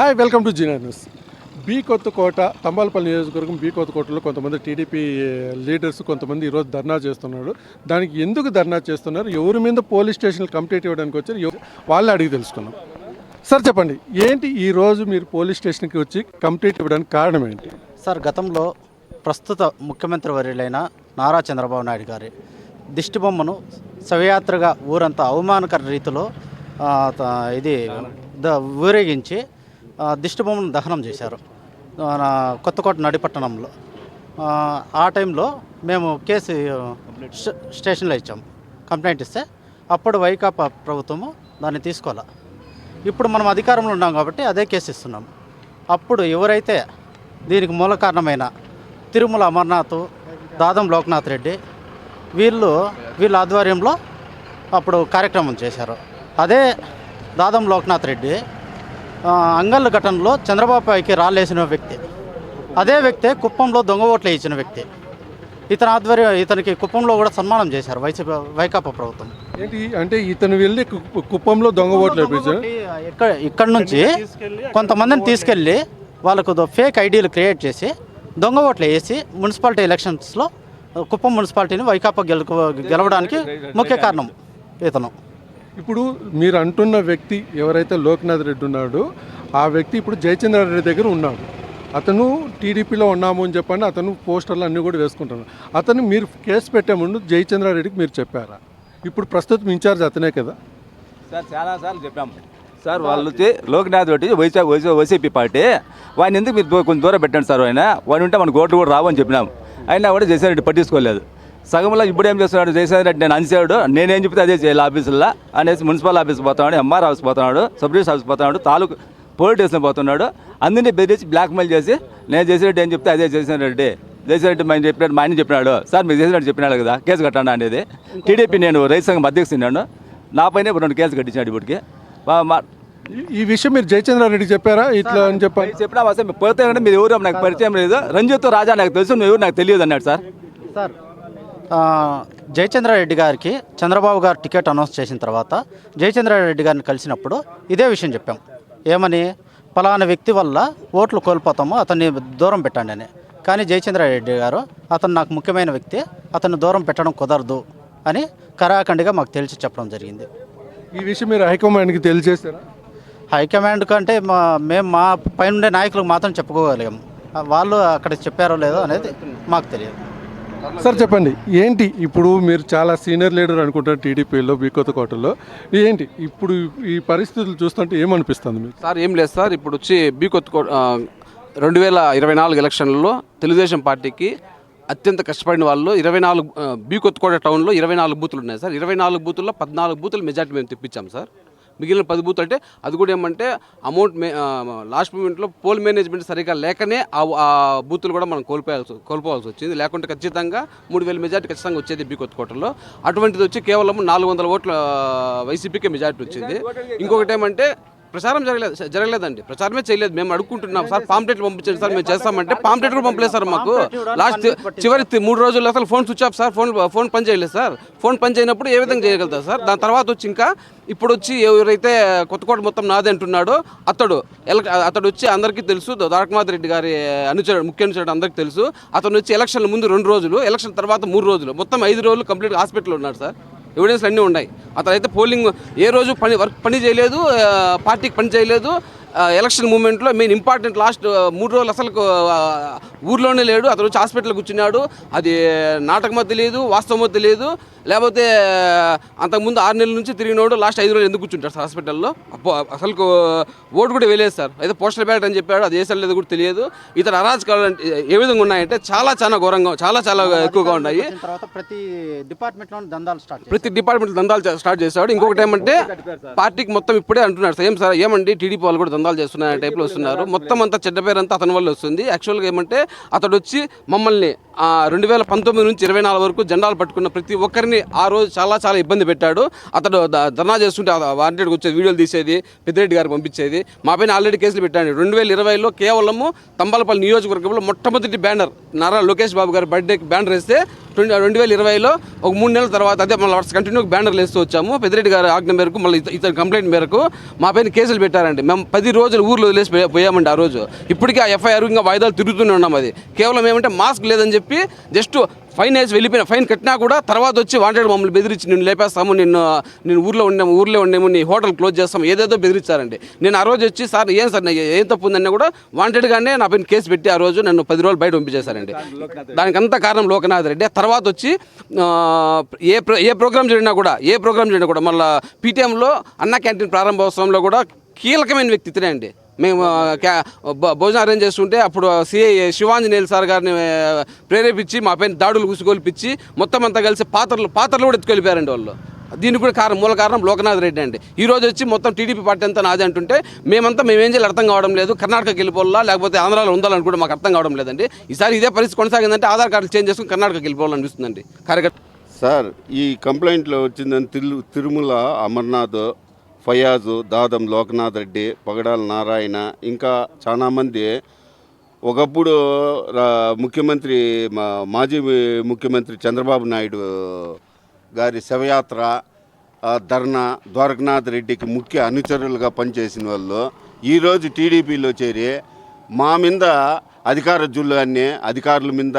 Hi welcome to జీనా news B Kothakota Thamballapalle నియోజకవర్గం B కొత్తకోటలో కొంతమంది టీడీపీ లీడర్స్ కొంతమంది ఈరోజు ధర్నా చేస్తున్నారు. దానికి ఎందుకు ధర్నా చేస్తున్నారు? ఎవరి మీద పోలీస్ స్టేషన్లు కంప్లీట్ ఇవ్వడానికి వచ్చారు? వాళ్ళని అడిగి తెలుసుకున్నాం సార్ చెప్పండి ఏంటి ఈరోజు మీరు పోలీస్ స్టేషన్కి వచ్చి కంప్లీట్ ఇవ్వడానికి కారణం ఏంటి? సార్ గతంలో ప్రస్తుత ముఖ్యమంత్రి వర్యులైన నారా చంద్రబాబు నాయుడు గారి దిష్టిబొమ్మను శవయాత్రగా ఊరంతా అవమానకర రీతిలో ఇది ద ఊరేగించి దిష్టిబొమ్మను దహనం చేశారు. మన కొత్తకోట నడిపట్టణంలో. ఆ, టైంలో మేము కేసు స్టేషన్లో ఇచ్చాము కంప్లైంట్ ఇస్తే అప్పుడు వైకాపా ప్రభుత్వము దాన్ని తీసుకోవాలి. ఇప్పుడు మనం అధికారంలో ఉన్నాం కాబట్టి అదే కేసు ఇస్తున్నాం. అప్పుడు ఎవరైతే దీనికి మూల కారణమైన తిరుమల అమర్నాథ్ దాదం లోక్నాథ్ రెడ్డి వీళ్ళు వీళ్ళ ఆధ్వర్యంలో అప్పుడు కార్యక్రమం చేశారు. అదే దాదం లోక్నాథ్ రెడ్డి అంగళ్ళ ఘటనలో చంద్రబాబు పైకి రాళ్ళేసిన వ్యక్తి. అదే వ్యక్తే కుప్పంలో దొంగ ఓట్లు ఇచ్చిన వ్యక్తి. ఇతని ఆధ్వర్యం ఇతనికి కుప్పంలో కూడా సన్మానం చేశారు వైసీపీ వైకాపా ప్రభుత్వం. ఏంటి? అంటే ఇతను వెళ్ళి కుప్పంలో దొంగ ఓట్లు వేయించారు ఇక్కడ ఇక్కడ నుంచి కొంతమందిని తీసుకెళ్ళి వాళ్ళకు ఫేక్ ఐడీలు క్రియేట్ చేసి దొంగ ఓట్లు వేసి మున్సిపాలిటీ ఎలక్షన్స్లో కుప్పం మున్సిపాలిటీని వైకాపా గెలుకు గెలవడానికి ముఖ్య కారణం ఇతను. ఇప్పుడు మీరు అంటున్న వ్యక్తి ఎవరైతే లోక్నాథ్ రెడ్డి ఉన్నాడో ఆ వ్యక్తి ఇప్పుడు జయచంద్ర రెడ్డి దగ్గర ఉన్నాడు. అతను టీడీపీలో ఉన్నాము అని చెప్పని అతను పోస్టర్లు అన్నీ కూడా వేసుకుంటున్నాడు. అతను మీరు కేసు పెట్టే ముందు జయచంద్ర రెడ్డికి మీరు చెప్పారా? ఇప్పుడు ప్రస్తుతం ఇన్ఛార్జ్ అతనే కదా? సార్ చాలా సార్లు చెప్పాము. సార్ వాళ్ళు వచ్చి లోక్నాథ్ రెడ్డి వైసీ వైసీ వైసీపీ పార్టీ. వాడిని ఎందుకు మీరు కొంచెం దూరం పెట్టండి సార్ ఆయన? వాడిని ఉంటే మన ఓట్లు కూడా రావని చెప్పినాము. అయినా కూడా జయసేన్ రెడ్డి పట్టించుకోలేదు. సగంలో ఇప్పుడు ఏం చేస్తున్నాడు? జయసేన్ రెడ్డి నేను అనిసాడు నేనేం చెప్తే అదే చేయాలి ఆఫీసుల్లో. అనేసి మున్సిపల్ ఆఫీస్ పోతున్నాడు ఎంఆర్ ఆఫీస్ పోతున్నాడు సబ్ డివిజన్ ఆఫీస్ పోతున్నాడు తాలూకు పోలీస్ స్టేషన్ పోతున్నాడు. అందరినీ బెదిరించి బ్లాక్మెయిల్ చేసి నేను జయసేన్ రెడ్డి ఏం చెప్తే అదే జయసేన్ రెడ్డి. జయసేన్ రెడ్డి ఆయన చెప్పినట్టు మా ఆయన చెప్పినాడు. సార్ మీకు జయసేన్ రెడ్డి చెప్పినాడు కదా కేసు కట్టండి అనేది. టీడీపీ నేను రైతు సంఘం అధ్యక్షున్నాను నా పైన రెండు కేసులు కట్టించాడు ఇప్పటికి. మా- ఈ- విషయం మీరు జయచంద్ర రెడ్డికి చెప్పారా? ఇట్లా అని చెప్పాలి చెప్పినా అసలు మీరు పోతే అంటే మీరు ఎవరు నాకు పరిచయం లేదు. రంజిత్ రాజా నాకు తెలుసు నువ్వు ఎవరు నాకు తెలియదు అన్నాడు సార్. సార్ జయచంద్రారెడ్డి గారికి చంద్రబాబు గారు టికెట్ అనౌన్స్ చేసిన తర్వాత జయచంద్రారెడ్డి గారిని కలిసినప్పుడు ఇదే విషయం చెప్పాం. ఏమని? పలానా వ్యక్తి వల్ల ఓట్లు కోల్పోతాము అతన్ని దూరం పెట్టండి అని. కానీ జయచంద్రారెడ్డి గారు అతను నాకు ముఖ్యమైన వ్యక్తి అతన్ని దూరం పెట్టడం కుదరదు అని కరాఖండిగా మాకు తెలిసి చెప్పడం జరిగింది. ఈ విషయం మీరు హైకమాండ్కి తెలియజేశారా? హైకమాండ్ కంటే మా మేము మా పైన ఉండే నాయకులకు మాత్రం చెప్పుకోగలిగాం. వాళ్ళు అక్కడ చెప్పారో లేదో అనేది మాకు తెలియదు. సార్ చెప్పండి ఏంటి ఇప్పుడు మీరు చాలా సీనియర్ లీడర్ అనుకుంటారు టీడీపీలో బీకొత్త కోటలో. ఏంటి ఇప్పుడు ఈ పరిస్థితులు చూస్తుంటే ఏమనిపిస్తుంది మీకు? సార్ ఏం లేదు సార్. ఇప్పుడు వచ్చి బీ కొత్త రెండు వేల ఇరవై నాలుగు ఎలక్షన్లలో తెలుగుదేశం పార్టీకి అత్యంత కష్టపడిన వాళ్ళు ఇరవై నాలుగు ఆ, బీ కొత్తకోట టౌన్లో ఇరవై నాలుగు బూతులు ఉన్నాయి సార్. ఇరవై నాలుగు బూతుల్లో పద్నాలుగు బూతులు మెజార్టీ మేము తెప్పించాం సార్. మిగిలిన పది బూతులు అంటే అది కూడా ఏమంటే అమౌంట్ లాస్ట్ మూమెంట్లో పోల్ మేనేజ్మెంట్ సరిగా లేకనే ఆ బూతులు కూడా మనం కోల్పోయాల్సి కోల్పోవాల్సి వచ్చింది. లేకుంటే ఖచ్చితంగా మూడు వేల మెజార్టీ ఖచ్చితంగా వచ్చేది బీ కొత్తకోటలో అటువంటిది వచ్చి కేవలం నాలుగు వందల ఓట్ల వైసీపీకే మెజార్టీ వచ్చింది. ఇంకొకటి ఏమంటే ప్రచారం జరగలేదు జరగలేదండి. ప్రచారమే చేయలేదు. మేము అడుక్కుంటున్నాం. సార్ పాంప్లెట్లు పంపించండి సార్ మేము చేస్తామంటే పాంప్లెట్ కూడా పంపలేదు సార్ మాకు. లాస్ట్ చివరి మూడు రోజులు అసలు phone switch off sir phone phone పని చేయలేదు సార్. ఫోన్ పని చేయనప్పుడు ఏ విధంగా చేయగలుగుతారు సార్? దాని తర్వాత వచ్చి ఇంకా ఇప్పుడు వచ్చి ఎవరైతే కొత్తకోట మొత్తం నాదే అంటున్నాడో అతడు అతడు వచ్చి అందరికీ తెలుసు. ద్వారకనాథ్ రెడ్డి గారి అనుచరుడు ముఖ్య అనుచరుడు అందరికీ తెలుసు. అతను వచ్చి ఎలక్షన్ల ముందు రెండు రోజులు ఎలక్షన్ తర్వాత మూడు రోజులు మొత్తం ఐదు రోజులు కంప్లీట్ హాస్పిటల్లో ఉన్నాడు సార్. ఎవిడెన్స్ అన్నీ ఉన్నాయి. అతను అయితే పోలింగ్ ఏ రోజు పని వర్క్ పని చేయలేదు పార్టీకి పని చేయలేదు ఎలక్షన్ మూమెంట్లో మెయిన్ ఇంపార్టెంట్ లాస్ట్ మూడు రోజులు అసలు ఊర్లోనే లేడు. అతను వచ్చి హాస్పిటల్ కూర్చున్నాడు. అది నాటకమో తెలియదు వాస్తవమో తెలియదు లేకపోతే అంతకుముందు ఆరు నెలల నుంచి తిరిగినోడు లాస్ట్ ఐదు రోజులు ఎందుకు కూర్చుంటారు సార్ హాస్పిటల్లో? అసలు ఓటు కూడా వేయలేదు సార్. అయితే పోస్టల్ బ్యాలెట్ అని చెప్పాడు అది వేసాడు లేదు కూడా తెలియదు. ఇతర అరాజకాలు ఏ విధంగా ఉన్నాయంటే చాలా చాలా ఘోరంగా చాలా చాలా ఎక్కువగా ఉన్నాయి. తర్వాత ప్రతి డిపార్ట్మెంట్లోని దందాలు స్టార్ట్. ప్రతి డిపార్ట్మెంట్ దందాలు స్టార్ట్ చేశాడు. ఇంకొకటి ఏమంటే పార్టీకి మొత్తం ఇప్పుడే అంటున్నాడు సార్ ఏం సార్ ఏమండి టీడీపీ వాళ్ళు కూడా దందాలు చేస్తున్నారు టైప్లో వస్తున్నారు. మొత్తం అంతా చెడ్డ పేరు అంతా అతని వల్ల వస్తుంది. యాక్చువల్గా ఏమంటే అతడు వచ్చి మమ్మల్ని రెండు వేల పంతొమ్మిది నుంచి ఇరవై నాలుగు వరకు జెండాలు పట్టుకున్న ప్రతి ఒక్కరిని ఆ రోజు చాలా చాలా ఇబ్బంది పెట్టాడు. అతడు ధర్నా చేస్తుంటే వాంటెడ్కి వచ్చేది వీడియోలు తీసేది పెద్దిరెడ్డి గారికి పంపించేది. మా పైన ఆల్రెడీ కేసులు పెట్టాడు. రెండు వేల ఇరవైలో కేవలము తంబాలపల్లి నియోజకవర్గంలో మొట్టమొదటి బ్యానర్ నారా లోకేష్ బాబు గారి బర్త్డేకి బ్యానర్ వేస్తే ట్వంటీ రెండు వేల ఇరవైలో ఒక మూడు నెలల తర్వాత అదే మళ్ళీ వర్ష కంటిన్యూ బ్యానర్లు వేస్తూ వచ్చాము. పెద్దిరెడ్డి గారి ఆజ్ఞ మేరకు మళ్ళీ ఇత- ఇతని కంప్లైంట్ మేరకు మా పైన కేసులు పెట్టారండి. మేము పది పది రోజులు ఊర్లో వదిలేసి పోయామండి ఆ రోజు. ఇప్పటికీ ఆ ఎఫ్ఐఆర్ ఇంకా వాయిదాలు తిరుగుతూనే ఉన్నాం అది. కేవలం ఏమంటే మాస్క్ లేదని చెప్పి జస్ట్ ఫైన్ వేసి వెళ్ళిపోయిన ఫైన్ కట్టినా కూడా తర్వాత వచ్చి వాంటెడ్ మమ్మల్ని బెదిరించి నిన్ను లేపేస్తాము నిన్ను నేను ఊర్లో ఉండేము ఊర్లో ఉండేము నీ హోటల్ క్లోజ్ చేస్తాము ఏదేదో బెదిరించారండి నేను ఆ రోజు వచ్చి సార్ ఏం సార్ ఏం తప్పు ఉందన్నా కూడా వాంటెడ్గానే నా పైన కేసు పెట్టి ఆ రోజు నన్ను పది రోజులు బయట పంపించేశారండి. దానికంత కారణం లోకనాథ్ రెడ్డి. తర్వాత వచ్చి ఏ ఏ ప్రోగ్రామ్ జరిగినా కూడా ఏ ప్రోగ్రామ్ జరిగినా కూడా మళ్ళీ పీటీఎంలో అన్న క్యాంటీన్ ప్రారంభోత్సవంలో కూడా కీలకమైన వ్యక్తి ఇతనే అండి. మేము క్యా- భోజనం అరేంజ్ చేస్తుంటే అప్పుడు సిఐ శివాంజనేయులు సార్ గారిని ప్రేరేపించి మా పైన దాడులు ఉసుగొల్పించి మొత్తం అంతా కలిసి పాత్రలు పాత్రలు కూడా ఎత్తుకెళ్ళిపోయారండి వాళ్ళు. దీనికి కూడా కారణం మూల కారణం లోకనాథ్ రెడ్డి అండి. ఈ రోజు వచ్చి మొత్తం టీడీపీ పార్టీ అంతా నాది అంటుంటే మేమంతా మేమేం చేయాలి అర్థం కావడం లేదు. కర్ణాటకకి వెళ్ళిపోవాలా లేకపోతే ఆంధ్రాలో ఉండాలని కూడా మాకు అర్థం కావడం లేదండి. ఈసారి ఇదే పరిస్థితి కొనసాగిందంటే ఆధార్ కార్డులు చేంజ్ చేసుకుని కర్ణాటకకి వెళ్ళిపోవాలనిపిస్తుందండి కార్యకర్త సార్ ఈ కంప్లైంట్లో వచ్చిందని తిరు తిరుమల అమర్నాథ్ ఫయాజు దాదం లోకనాథ్ రెడ్డి పగడాల నారాయణ ఇంకా చాలామంది ఒకప్పుడు రా- ముఖ్యమంత్రి మా మాజీ ముఖ్యమంత్రి చంద్రబాబు నాయుడు గారి శవయాత్ర ధర్నా ద్వారకనాథ్ రెడ్డికి ముఖ్య అనుచరులుగా పనిచేసిన వాళ్ళు. ఈరోజు టీడీపీలో చేరి మా మీద అధికార జుల్లాన్ని అధికారుల మీద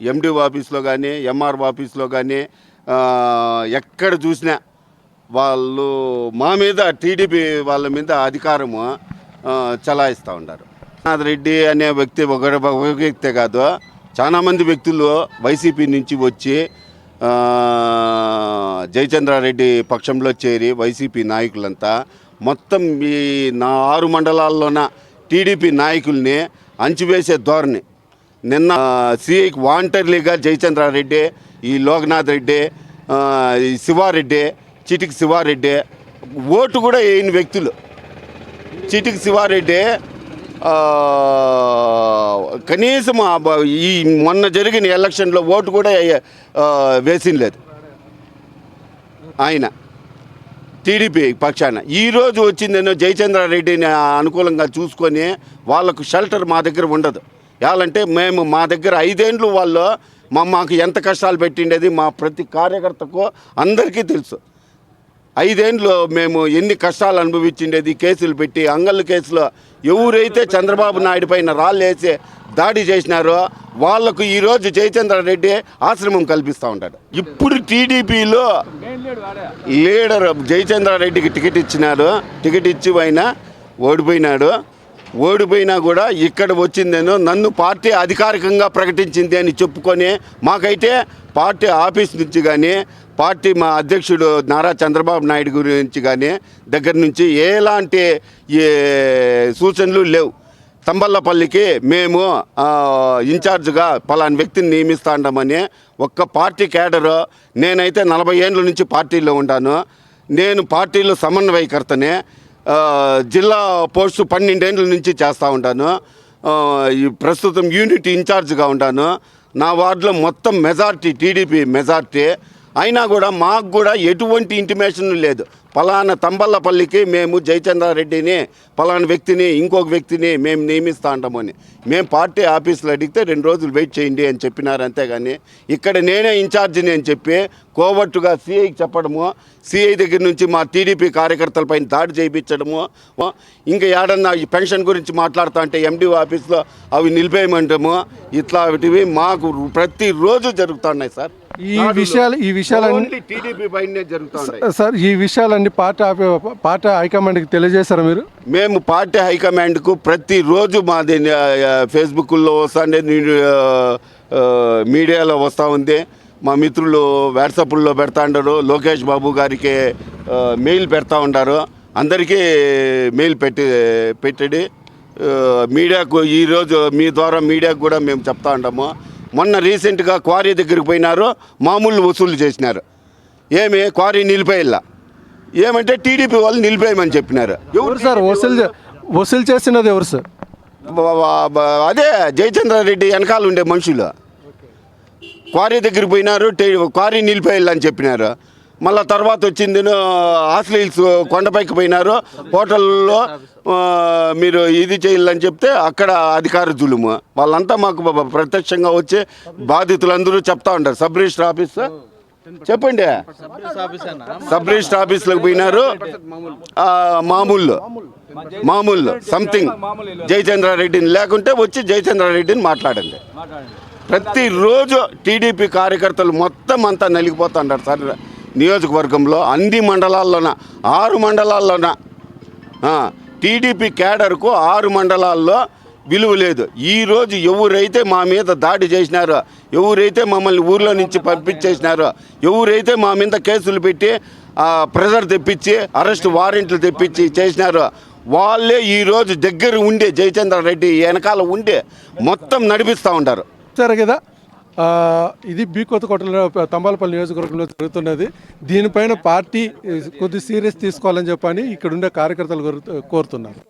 ఎండి ఆఫీస్లో కానీ ఎంఆర్ ఆఫీస్లో కానీ ఎక్కడ చూసినా వాళ్ళు మా మీద టీడీపీ వాళ్ళ మీద అధికారము చలాయిస్తూ ఉన్నారు రెడ్డి అనే వ్యక్తి ఒక ఒక వ్యక్తే కాదు. చాలామంది వ్యక్తులు వైసీపీ నుంచి వచ్చి జయచంద్రారెడ్డి పక్షంలో చేరి వైసీపీ నాయకులంతా మొత్తం ఈ నా ఆరు మండలాల్లోన టీడీపీ నాయకుల్ని అంచివేసే ధోరణి. నిన్న సిఐకి వాంటర్లీగా జయచంద్రారెడ్డి ఈ లోకనాథ్ రెడ్డి ఈ శివారెడ్డి చిటికి శివారెడ్డి. ఓటు కూడా వేయని వ్యక్తులు. చిటికి శివారెడ్డి కనీసం ఈ మొన్న జరిగిన ఎలక్షన్లో ఓటు కూడా ఆ, వేసిన లేదు. ఆయన టీడీపీ పక్షాన. ఈరోజు వచ్చిందేనో జయచంద్రారెడ్డిని అనుకూలంగా చూసుకొని వాళ్ళకు షెల్టర్ మా దగ్గర ఉండదు. ఎలాంటే మేము మా దగ్గర ఐదేండ్లు వాళ్ళు మా మాకు ఎంత కష్టాలు పెట్టిండేది మా ప్రతి కార్యకర్తకు అందరికీ తెలుసు. ఐదేండ్లు మేము ఎన్ని కష్టాలు అనుభవించిండేది కేసులు పెట్టి అంగళ్ళ కేసులో ఎవరైతే చంద్రబాబు నాయుడు పైన రాళ్ళు వేసి దాడి చేసినారో వాళ్ళకు ఈరోజు జయచంద్రారెడ్డి ఆశ్రమం కల్పిస్తూ ఉంటాడు. ఇప్పుడు టీడీపీలో లీడర్ జయచంద్రారెడ్డికి టికెట్ ఇచ్చినారు టికెట్ ఇచ్చి పైన ఓడిపోయినాడు. ఓడిపోయినా కూడా ఇక్కడ వచ్చిందేనో నన్ను పార్టీ అధికారికంగా ప్రకటించింది అని చెప్పుకొని మాకైతే పార్టీ ఆఫీస్ నుంచి కానీ పార్టీ మా అధ్యక్షుడు నారా చంద్రబాబు నాయుడు గురించి కానీ దగ్గర నుంచి ఎలాంటి సూచనలు లేవు. తంబల్లపల్లికి మేము ఇన్ఛార్జ్గా పలాని వ్యక్తిని నియమిస్తాండమని ఒక్క పార్టీ క్యాడరు నేనైతే నలభై ఏండ్ల నుంచి పార్టీలో ఉంటాను నేను పార్టీలో సమన్వయకర్తనే. జిల్లా పోస్టు పన్నెండేండ్ల నుంచి చేస్తూ ఉంటాను. ఈ ప్రస్తుతం యూనిట్ ఇన్ఛార్జ్గా ఉంటాను. నా వార్డులో మొత్తం మెజార్టీ టీడీపీ మెజార్టీ. అయినా కూడా మాకు కూడా ఎటువంటి ఇంటిమేషన్ లేదు. పలానా తంబల్లపల్లికి మేము జయచంద్రారెడ్డిని పలానా వ్యక్తిని ఇంకొక వ్యక్తిని మేము నియమిస్తా ఉంటామని మేము పార్టీ ఆఫీసులో అడిగితే రెండు రోజులు వెయిట్ చేయండి అని చెప్పినారు అంతేగాని ఇక్కడ నేనే ఇన్ఛార్జిని అని చెప్పి కోవట్టుగా సిఐకి చెప్పడము సిఐ దగ్గర నుంచి మా టీడీపీ కార్యకర్తలపైన దాడి చేయించడము ఇంకా ఏడన్నా ఈ పెన్షన్ గురించి మాట్లాడుతా అంటే ఎండి ఆఫీస్లో అవి నిలిపేయమంటాము ఇట్లాంటివి మాకు ప్రతిరోజు జరుగుతున్నాయి సార్. ఈ విషయాలు ఈ విషయాలన్నీ టీడీపీ పైనే జరుగుతున్నాయి సార్ ఈ విషయాలన్నీ పార్టీ పార్టీ హైకమాండ్కి తెలియజేశారా మీరు? మేము పార్టీ హైకమాండ్కు ప్రతిరోజు మాది ఫేస్బుక్లో వస్తుంది మీడియాలో వస్తూ ఉంది మా మిత్రులు వాట్సాప్లో పెడతా ఉంటారు లోకేష్ బాబు గారికి మెయిల్ పెడతా ఉంటారు అందరికీ మెయిల్ పెట్టి పెట్టడి మీడియాకు ఈరోజు మీ ద్వారా మీడియాకు కూడా మేము చెప్తా ఉంటాము. మొన్న రీసెంట్గా క్వారీ దగ్గరికి పోయినారు మామూలు వసూలు చేసినారు. ఏమి క్వారీ నిలిపేయాల ఏమంటే టీడీపీ వాళ్ళు నిలిపేయమని చెప్పినారు. ఎవరు సార్ వసూలు చే- వసూలు చేసినది ఎవరు సార్? అదే జయచంద్రారెడ్డి వెనకాల ఉండే మనుషులు. క్వారీ దగ్గరికి పోయినారు టే- క్వారీ నిలిపేయాలని చెప్పినారు. మళ్ళా తర్వాత వచ్చింది హాస్టల్ హిల్స్ కొండపైకి పోయినారు. హోటల్లో మీరు ఇది చేయాలని చెప్తే అక్కడ అధికార జులుము వాళ్ళంతా మాకు ప్రత్యక్షంగా వచ్చి బాధితులందరూ చెప్తా ఉంటారు. Sub register office? చెప్పండి. సబ్ రిజిస్టర్ ఆఫీస్లోకి పోయినారు. మామూలు. మామూలు. సంథింగ్. జయచంద్రారెడ్డిని. లేకుంటే వచ్చి జయచంద్రారెడ్డిని మాట్లాడండి. ప్రతిరోజు టీడీపీ కార్యకర్తలు మొత్తం అంతా నలిగిపోతుంటారు సార్ నియోజకవర్గంలో అన్ని మండలాల్లోన ఆరు మండలాల్లోన టీడీపీ క్యాడర్కు ఆరు మండలాల్లో విలువ లేదు. ఈరోజు ఎవరైతే మా మీద దాడి చేసినారో ఎవరైతే మమ్మల్ని ఊర్లో నుంచి పంపించేసినారో ఎవరైతే మా మీద కేసులు పెట్టి ప్రెషర్ ప్రెజర్ తెప్పించి అరెస్ట్ వారెంట్లు తెప్పించి చేసినారో వాళ్ళే ఈరోజు దగ్గర ఉండే జయచంద్ర రెడ్డి వెనకాల ఉండే మొత్తం నడిపిస్తూ ఉంటారు. సరే కదా? ఇది బీ కొత్తకోటలో తంబాలపల్లి నియోజకవర్గంలో జరుగుతున్నది. దీనిపైన పార్టీ కొద్ది సీరియస్ తీసుకోవాలని చెప్పని ఇక్కడ ఉండే కార్యకర్తలు కోరుతున్నారు.